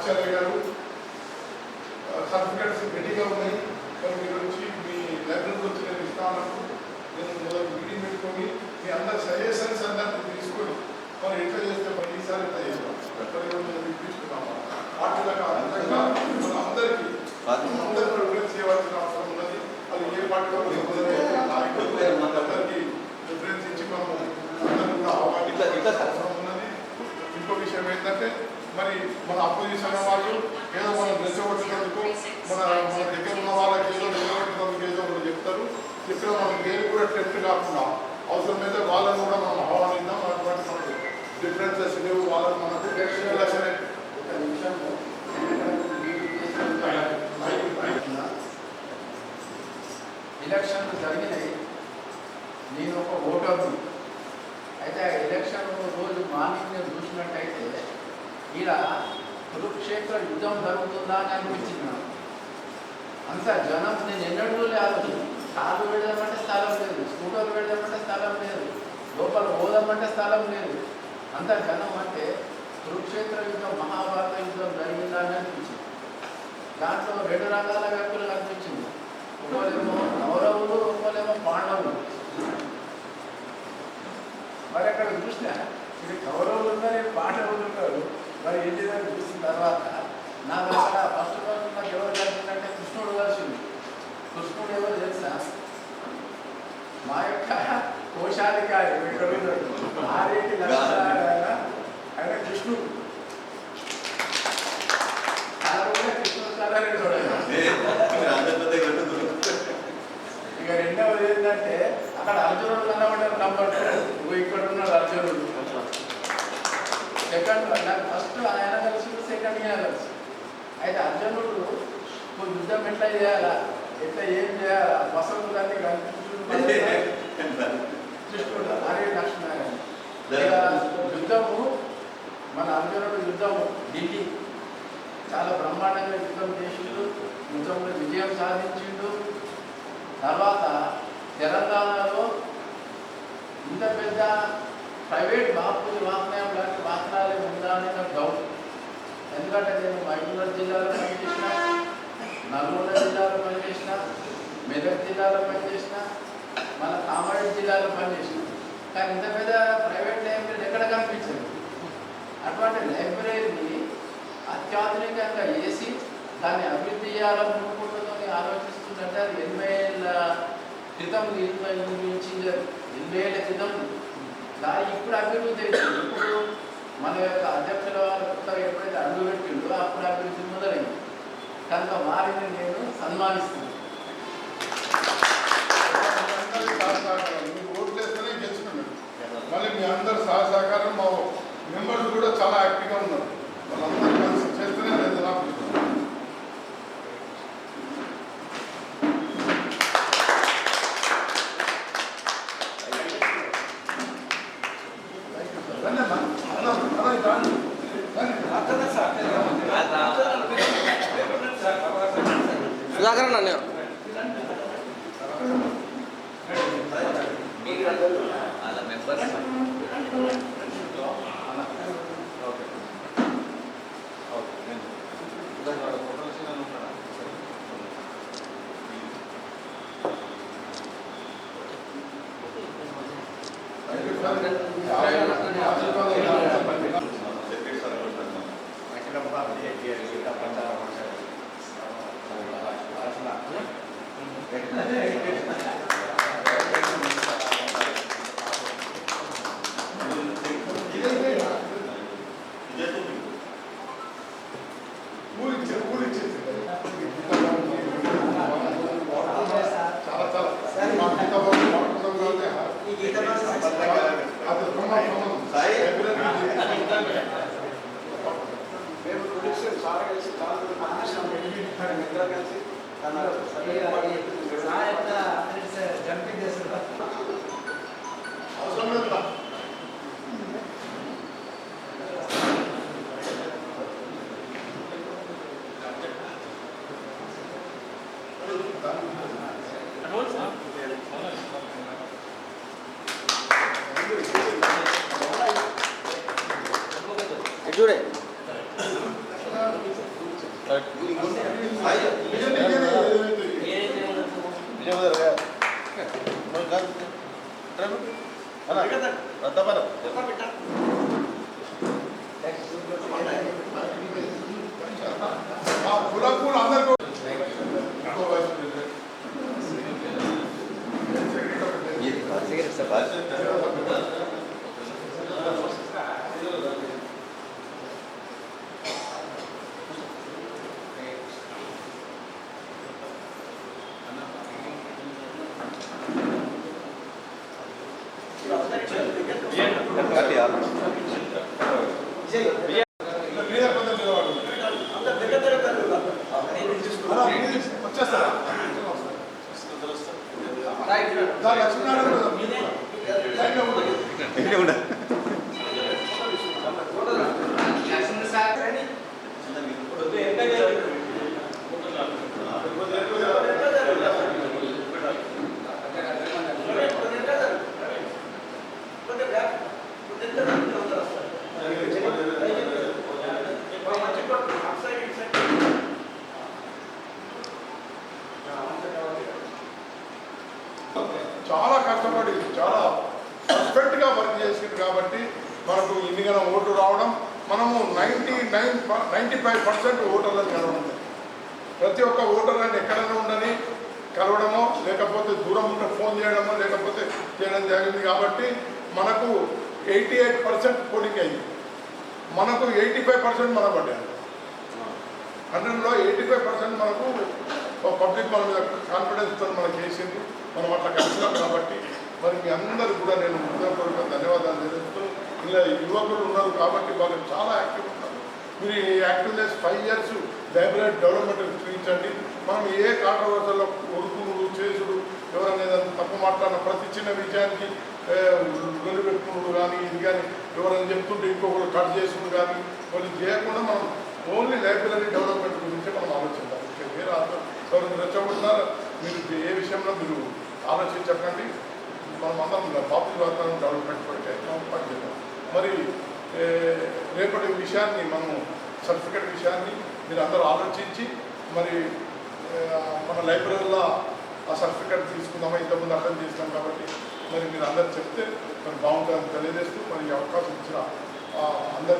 ఆచార్య గారు సర్టిఫికెట్స్ రెడీగా ఉన్నాయి. మరి మీరు వచ్చి మీ లైబ్రరీకి వచ్చి నేను ఇస్తాను నేను మొదలు మీటింగ్ పెట్టుకొని మీ అందరి సజెషన్స్ అందరినీ తీసుకొని మరి ఎట్లా చేస్తే మరి ఈసారి ఎట్లా చేస్తాం తీసుకున్నాము వాటిలో అందంగా మన అందరికీ అందరూ ప్రిఫరెన్స్ చేయవలసిన అవసరం ఉన్నది. అది ఏ పార్టీలో నాయకులు అందరికీ ప్రిఫరెన్స్ ఇచ్చి మనము అందరూ కూడా అవగాహన అవసరం ఉన్నది. ఇంకో విషయం ఏంటంటే మరి మన అపోజిషన్ వాళ్ళు ఏదో మనం రెచ్చగొట్టినందుకు మన మన దగ్గర ఉన్న వాళ్ళకి ఏదో రెచ్చగొట్టినందుకు ఏదో ఒకటి చెప్తారు. చెప్పిన మనం దేని కూడా టెంప్ట్ కాకుండా అవసరమైతే వాళ్ళని కూడా మనం ఆహ్వానిద్దాం. అటువంటి మనకు డిఫరెన్సెస్ లేవు. వాళ్ళని మనకు ఎలక్షన్ ఎలక్షన్లు జరిగినాయి. నేను ఒక ఓటర్ని అయితే ఆ ఎలక్షన్ రోజు ఇలా కురుక్షేత్ర యుద్ధం జరుగుతుందా అని అనిపించింది నాకు. అంత జనం నేను ఎన్నడూ లేదు. కారు పెడదామంటే స్థలం లేదు స్కూటర్ పెడదామంటే స్థలం లేదు లోపల పోదామంటే స్థలం లేదు. అంత జనం అంటే కురుక్షేత్ర యుద్ధం మహాభారత యుద్ధం జరిగిందా అని అనిపించింది. దాంట్లో రెండు రకాల వ్యక్తులు కనిపించింది. ఒకరేమో కౌరవులు ఒకరేమో పాండవులు. మరి అక్కడ చూసిన ఇది కౌరవులు ఉన్నారు పాండవులు ఉన్నారు మరి ఏం చేయాలని చూసిన తర్వాత నాకు అక్కడ ఫస్ట్ రోజు నాకు ఎవరు కలిసిందంటే కృష్ణుడు కలిసింది కృష్ణుడు ఎవరు తెలుసా? మా యొక్క కోశాధికారి వీళ్ళు ఉన్నాడు. ఆరేటి లక్షల ఆయన ఆయన కృష్ణుడు కలర్ కూడా కృష్ణుడు కలరే చూడండి ఇక రెండవది ఏంటంటే అక్కడ అర్జునుడు కనబడ్డారు నంబర్ టూ ఇక్కడ ఉన్నాడు అర్జునుడు సెకండ్ నాకు ఫస్ట్ ఆయన కలిసి సెకండ్ ఈయన కలిసి. అయితే అర్జునుడు నువ్వు యుద్ధం ఎట్లా చేయాలా? ఎట్లా ఏం చేయాలా? వసంతులు అన్ని కృష్ణుడు అరే లక్ష్మణ యుద్ధము మన అర్జునుడు యుద్ధము ఢిల్లీ. చాలా బ్రహ్మాండంగా యుద్ధం చేసిండు. యుద్ధంలో విజయం సాధించిండు. తర్వాత తెలంగాణలో ఇంత పెద్ద ప్రైవేట్ బాపులు వాహనం లాంటి వాహనాలే నాకు డౌట్ ఎందుకంటే నేను మహబూబ్నగర్ జిల్లాలో పనిచేసిన నల్గొండ జిల్లాలో పనిచేసిన మెదక్ జిల్లాలో పనిచేసిన మన కామారెడ్డి జిల్లాలో పనిచేసిన. కానీ ఇంత పెద్ద ప్రైవేట్ లైబ్రరీ ఎక్కడ కనిపించదు? అటువంటి లైబ్రరీని అత్యాధునికంగా చేసి దాన్ని అభివృద్ధి చేయాలనుకుంటుందని ఆలోచిస్తుందంటే అది ఎనభై ఏళ్ళ క్రితం నిర్మించింది ఎనభై ఏళ్ళ క్రితం. దాన్ని ఇప్పుడు అభివృద్ధి అయింది ఇప్పుడు మన యొక్క అధ్యక్షుల వారు ఎప్పుడైతే అడుగు పెట్టిండో అప్పుడు అభివృద్ధి మొదలైంది. కనుక వారిని నేను సన్మానిస్తున్నాను అందరి సహసహకారం మీరు ఓట్లు వేస్తేనే గెలుచుకున్నారు మళ్ళీ మీ అందరి సహసహకారం మా మెంబర్స్ కూడా చాలా యాక్టివ్గా ఉన్నారు వాళ్ళందరూ కలిసి చేస్తేనే నేను నాకు రండి అమ్మా. అన్న, అన్న, ఇటు రండి. రండి. సుధాకర్ అన్న వాళ్ళ మెంబర్స్ థాంక్ యూ సార్. మీ ఆశీర్వాదం- మీ ఆశీర్వాదం ఉండాలి. ఊరిచ్చే ఊరిచ్చేసి చాలా చాలా మా గీత బాబు వాడుకున్నాం కాబట్టి అది ప్రమాదం మేము ప్రొడిక్షన్ చాలా కలిసి చాలా మంది పనిచేసినాం ఇద్దరు కలిసి తన జంపింగ్ చేస్తున్నారు అవసరం లేదు రా. చూడే ఆ కులకు అందరికీ ఇంకో వైస్ ప్రెసిడెంట్. మీద కొంచెం నిలబడండి. అలా మీరు వచ్చేస్తారా? చేసింది కాబట్టి మనకు ఇన్నిగన ఓటు రావడం మనము ninety nine ninety five percent ఓటర్లను కలవడం ప్రతి ఒక్క ఓటర్లను ఎక్కడైనా ఉండని కలవడమో లేకపోతే దూరం ఉంటే ఫోన్ చేయడమో లేకపోతే చేయడం జరిగింది కాబట్టి మనకు ఎయిటీ ఎయిట్ పర్సెంట్ పోలింగ్ అయింది. మనకు ఎయిటీ ఫైవ్ పర్సెంట్ మన పడ్డాయి. హండ్రెడ్లో ఎయిటీ ఫైవ్ పర్సెంట్ మనకు పబ్లిక్ మన మీద కాన్ఫిడెన్స్తో మనకు చేసింది మనం అట్లా కలిసినాం కాబట్టి మరి మీ అందరూ కూడా నేను హృదయపూర్వక ధన్యవాదాలు తెలుస్తూ ఇలా యువకులు ఉన్నారు కాబట్టి వాళ్ళు చాలా యాక్టివ్ ఉన్నారు మీరు ఈ activeness five years library development చూపించండి. మనం ఏ కాంట్రవర్సల్లో ఉరుకుడు చేసుడు ఎవరైనా ఏదైనా తప్పు మాట్లాడిన ప్రతి చిన్న విషయానికి గొల్లు పెట్టుకున్నాడు కానీ ఇది కానీ ఎవరైనా చెప్తుంటే ఇంకొకరు కట్ చేసుకుని కానీ వాళ్ళు చేయకుండా మనం ఓన్లీ లైబ్రరీ డెవలప్మెంట్ గురించి మనం ఆలోచించాలి. ఇంకా వేరే ఎవరైనా రెచ్చగొట్టినారు మీరు ఏ విషయంలో మీరు ఆలోచించకండి. మనమందరం మనం అందరం పాపులర్ వాతావరణం డెవలప్మెంట్ ప్రయత్నం పనిచేద్దాం మరి రేపటి విషయాన్ని మనము సర్టిఫికెట్ విషయాన్ని మీరు అందరూ ఆలోచించి మరి మన లైబ్రరీలో ఆ సర్టిఫికెట్ తీసుకుందామా? ఇంతకుముందు అర్థం చేసినాం కాబట్టి మరి మీరు అందరు చెప్తే మరి బాగుంటుందని తెలియజేస్తూ మరి అవకాశం ఇచ్చిన అందరికీ